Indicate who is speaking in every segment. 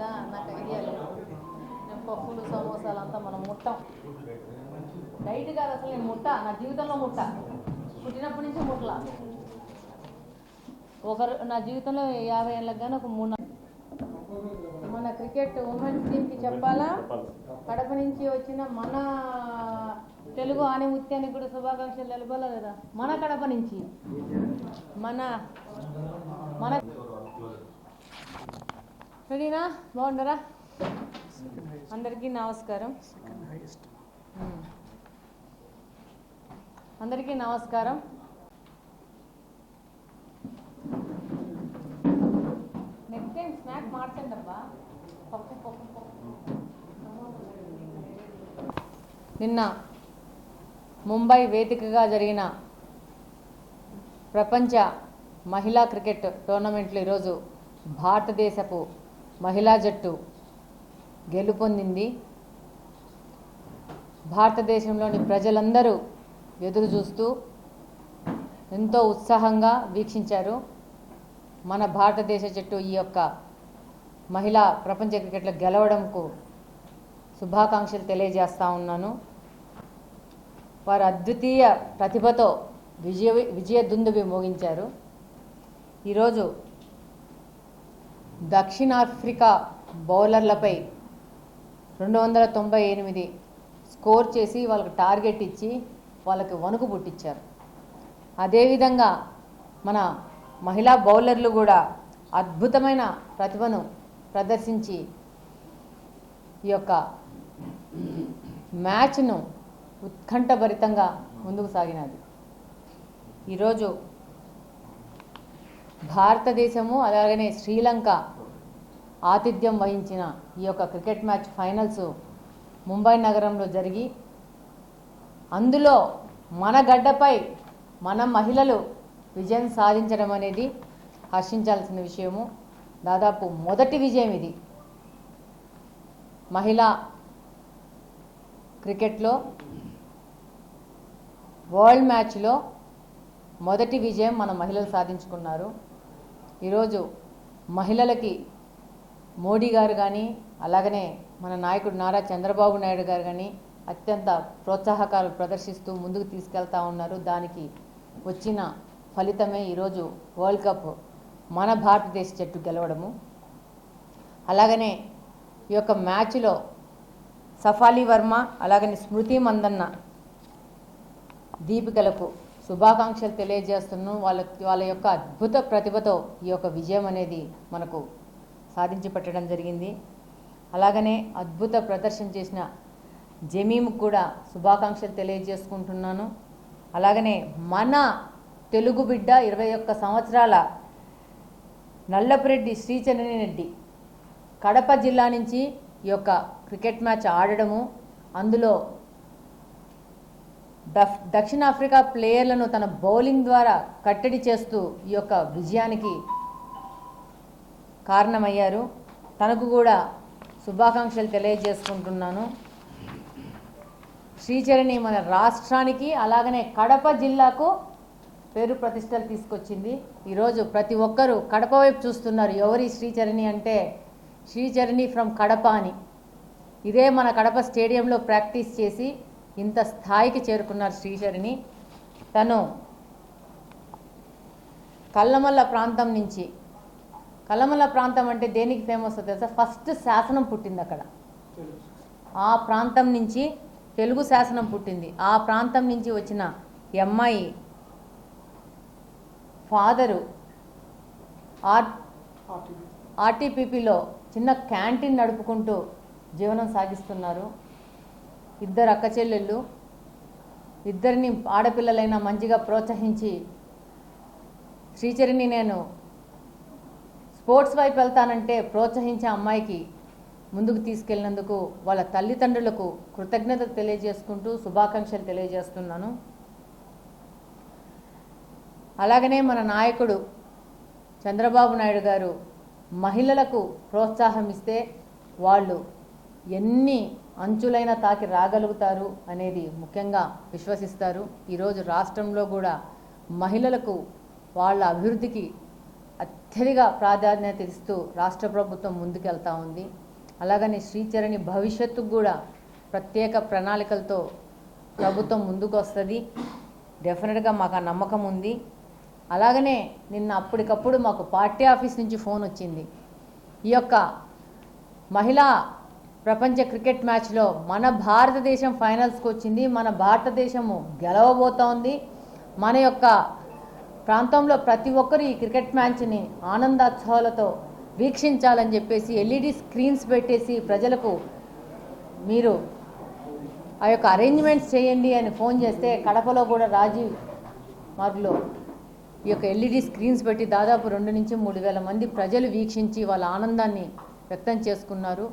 Speaker 1: కదా నాకు ఐడియా లేదు. నేను పప్పులు సమోసాలు అంతా మనం ముట్టాం. డైట్ కాదు అసలు నేను ముట్ట నా జీవితంలో ముట్ట. పుట్టినప్పటి నుంచి ముట్టల. ఒకరు నా జీవితంలో యాభై ఏళ్ళకి కానీ ఒక మూడు మన క్రికెట్ ఉమెన్స్ టీంకి చెప్పాలా? కడప నుంచి వచ్చిన మన తెలుగు ఆనిముత్యానికి కూడా శుభాకాంక్షలు తెలుపాలా లేదా? మన కడప నుంచి. మన మన రెడీనా? బాగుండరా? అందరికీ నమస్కారం. అందరికీ నమస్కారం. నెక్స్ట్ టైం స్నాక్ మార్చండి అబ్బా పప్పు పప్పు పప్పు. నిన్న ముంబై వేదికగా జరిగిన ప్రపంచ మహిళా క్రికెట్ టోర్నమెంట్లు ఈరోజు భారతదేశపు మహిళా జట్టు గెలుపొందింది. భారతదేశంలోని ప్రజలందరూ ఎదురు చూస్తూ ఎంతో ఉత్సాహంగా వీక్షించారు. మన భారతదేశ జట్టు ఈ యొక్క మహిళా ప్రపంచ క్రికెట్లో గెలవడంకు శుభాకాంక్షలు తెలియజేస్తూ ఉన్నాను. వారు అద్వితీయ ప్రతిభతో విజయ విజయ దుందుబి మోగించారు. ఈరోజు దక్షిణాఫ్రికా బౌలర్లపై రెండు వందల తొంభై ఎనిమిది స్కోర్ చేసి వాళ్ళకి టార్గెట్ ఇచ్చి వాళ్ళకి వణుకు పుట్టించారు. అదేవిధంగా మన మహిళా బౌలర్లు కూడా అద్భుతమైన ప్రతిభను ప్రదర్శించి ఈ యొక్క మ్యాచ్ను ఉత్కంఠభరితంగా ముందుకు సాగినది ఈరోజు భారతదేశము అలాగనే శ్రీలంక ఆతిథ్యం వహించిన ఈ యొక్క క్రికెట్ మ్యాచ్ ఫైనల్స్ ముంబై నగరంలో జరిగి అందులో మన గడ్డపై మన మహిళలు విజయం సాధించడం అనేది హర్షించాల్సిన విషయము. దాదాపు మొదటి విజయం ఇది. మహిళా క్రికెట్లో వరల్డ్ మ్యాచ్లో మొదటి విజయం మన మహిళలు సాధించుకున్నారు. ఈరోజు మహిళలకి మోడీ గారు కానీ అలాగనే మన నాయకుడు నారా చంద్రబాబు నాయుడు గారు కానీ అత్యంత ప్రోత్సాహకాలు ప్రదర్శిస్తూ ముందుకు తీసుకెళ్తా ఉన్నారు. దానికి వచ్చిన ఫలితమే ఈరోజు వరల్డ్ కప్ మన భారతదేశ జట్టు గెలవడము. అలాగనే ఈ యొక్క మ్యాచ్లో సఫాలి వర్మ అలాగనే స్మృతి మందన్న దీపికలకు శుభాకాంక్షలు తెలియజేస్తున్నాను వాళ్ళ వాళ్ళ యొక్క అద్భుత ప్రతిభతో ఈ యొక్క విజయం అనేది మనకు సాధించి పెట్టడం జరిగింది. అలాగనే అద్భుత ప్రదర్శన చేసిన జమీమ్కి కూడా శుభాకాంక్షలు తెలియజేసుకుంటున్నాను. అలాగనే మన తెలుగు బిడ్డ ఇరవై ఒక్క సంవత్సరాల నల్లపురెడ్డి శ్రీచరణి రెడ్డి కడప జిల్లా నుంచి ఈ యొక్క క్రికెట్ మ్యాచ్ ఆడడము అందులో దక్షిణాఫ్రికా ప్లేయర్లను తన బౌలింగ్ ద్వారా కట్టడి చేస్తూ ఈ యొక్క విజయానికి కారణమయ్యారు. తనకు కూడా శుభాకాంక్షలు తెలియజేసుకుంటున్నాను. శ్రీచరణి మన రాష్ట్రానికి అలాగనే కడప జిల్లాకు పేరు ప్రతిష్టలు తీసుకొచ్చింది. ఈరోజు ప్రతి ఒక్కరూ కడప వైపు చూస్తున్నారు. ఎవరి శ్రీచరణి అంటే శ్రీచరణి ఫ్రమ్ కడప అని. ఇదే మన కడప స్టేడియంలో ప్రాక్టీస్ చేసి ఇంత స్థాయికి చేరుకున్నారు శ్రీచరణి తను కల్లమల్ల ప్రాంతం నుంచి కల్లమల్ల ప్రాంతం అంటే దేనికి ఫేమస్ తెలుసా? ఫస్ట్ శాసనం పుట్టింది అక్కడ. ఆ ప్రాంతం నుంచి తెలుగు శాసనం పుట్టింది. ఆ ప్రాంతం నుంచి వచ్చిన అమ్మాయి ఫాదరు ఆర్ ఆర్టీపీపీలో చిన్న క్యాంటీన్ నడుపుకుంటూ జీవనం సాగిస్తున్నారు. ఇద్దరు అక్క చెల్లెళ్ళు ఇద్దరిని ఆడపిల్లలైనా మంచిగా ప్రోత్సహించి శ్రీచరిని నేను స్పోర్ట్స్ వైపు వెళ్తానంటే ప్రోత్సహించే అమ్మాయికి ముందుకు తీసుకెళ్ళినందుకు వాళ్ళ తల్లిదండ్రులకు కృతజ్ఞతలు తెలియజేసుకుంటూ శుభాకాంక్షలు తెలియజేస్తున్నాను. అలాగనే మన నాయకుడు చంద్రబాబు నాయుడు గారు మహిళలకు ప్రోత్సాహం ఇస్తే వాళ్ళు ఎన్ని అంచులైన తాకి రాగలుగుతారు అనేది ముఖ్యంగా విశ్వసిస్తారు. ఈరోజు రాష్ట్రంలో కూడా మహిళలకు వాళ్ళ అభివృద్ధికి అత్యధిక ప్రాధాన్యత ఇస్తూ రాష్ట్ర ప్రభుత్వం ముందుకెళ్తా ఉంది. అలాగని శ్రీచరణి భవిష్యత్తుకు కూడా ప్రత్యేక ప్రణాళికలతో ప్రభుత్వం ముందుకు వస్తుంది డెఫినెట్గా మాకు ఆ నమ్మకం ఉంది. అలాగనే నిన్న అప్పటికప్పుడు మాకు పార్టీ ఆఫీస్ నుంచి ఫోన్ వచ్చింది. ఈ యొక్క మహిళా ప్రపంచ క్రికెట్ మ్యాచ్లో మన భారతదేశం ఫైనల్స్కి వచ్చింది మన భారతదేశము గెలవబోతోంది. మన యొక్క ప్రాంతంలో ప్రతి ఒక్కరు ఈ క్రికెట్ మ్యాచ్ని ఆనందోత్సవాలతో వీక్షించాలని చెప్పేసి ఎల్ఈడి స్క్రీన్స్ పెట్టేసి ప్రజలకు మీరు ఆ యొక్క అరేంజ్మెంట్స్ చేయండి అని ఫోన్ చేస్తే కడపలో కూడా రాజీవ్ మార్గ్లో ఈ యొక్క ఎల్ఈడి స్క్రీన్స్ పెట్టి దాదాపు రెండు నుంచి మూడు వేల మంది ప్రజలు వీక్షించి వాళ్ళ ఆనందాన్ని వ్యక్తం చేసుకున్నారు.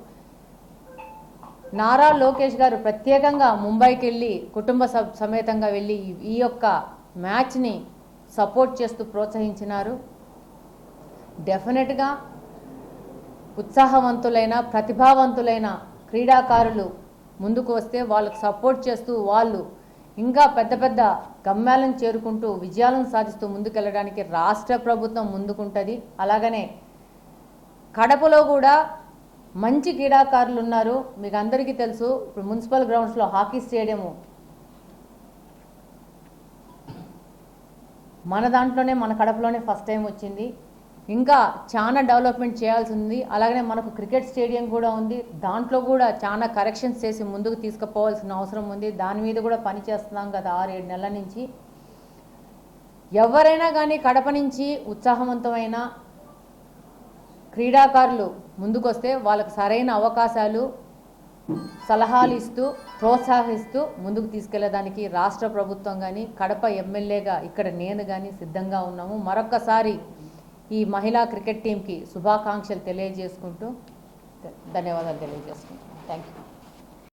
Speaker 1: నారా లోకేష్ గారు ప్రత్యేకంగా ముంబైకి వెళ్ళి కుటుంబ సమేతంగా వెళ్ళి ఈ- ఈ యొక్క మ్యాచ్ని సపోర్ట్ చేస్తూ ప్రోత్సహించినారు. డెఫినెట్గా ఉత్సాహవంతులైన ప్రతిభావంతులైన క్రీడాకారులు ముందుకు వస్తే వాళ్ళకు సపోర్ట్ చేస్తూ వాళ్ళు ఇంకా పెద్ద పెద్ద గమ్యాలను చేరుకుంటూ విజయాలను సాధిస్తూ ముందుకెళ్ళడానికి రాష్ట్ర ప్రభుత్వం ముందుకుంటుంది. అలాగనే కడపలో కూడా మంచి క్రీడాకారులు ఉన్నారు. మీకు అందరికీ తెలుసు ఇప్పుడు మున్సిపల్ గ్రౌండ్స్లో హాకీ స్టేడియము. మన దాంట్లోనే మన కడపలోనే ఫస్ట్ టైం వచ్చింది. ఇంకా చాలా డెవలప్మెంట్ చేయాల్సి ఉంది. అలాగనే మనకు క్రికెట్ స్టేడియం కూడా ఉంది. దాంట్లో కూడా చాలా కరెక్షన్స్ చేసి ముందుకు తీసుకుపోవాల్సిన అవసరం ఉంది. దాని మీద కూడా పని చేస్తున్నాం గత ఆరు ఏడు నెలల నుంచి. ఎవరైనా కానీ కడప నుంచి ఉత్సాహవంతమైన క్రీడాకారులు ముందుకొస్తే వాళ్ళకు సరైన అవకాశాలు సలహాలు ఇస్తూ ప్రోత్సహిస్తూ ముందుకు తీసుకెళ్ళేదానికి రాష్ట్ర ప్రభుత్వం కానీ కడప ఎమ్మెల్యేగా ఇక్కడ నేను కానీ సిద్ధంగా ఉన్నాము. మరొక్కసారి ఈ మహిళా క్రికెట్ టీంకి శుభాకాంక్షలు తెలియజేసుకుంటూ ధన్యవాదాలు తెలియజేసుకుంటాను థ్యాంక్ యూ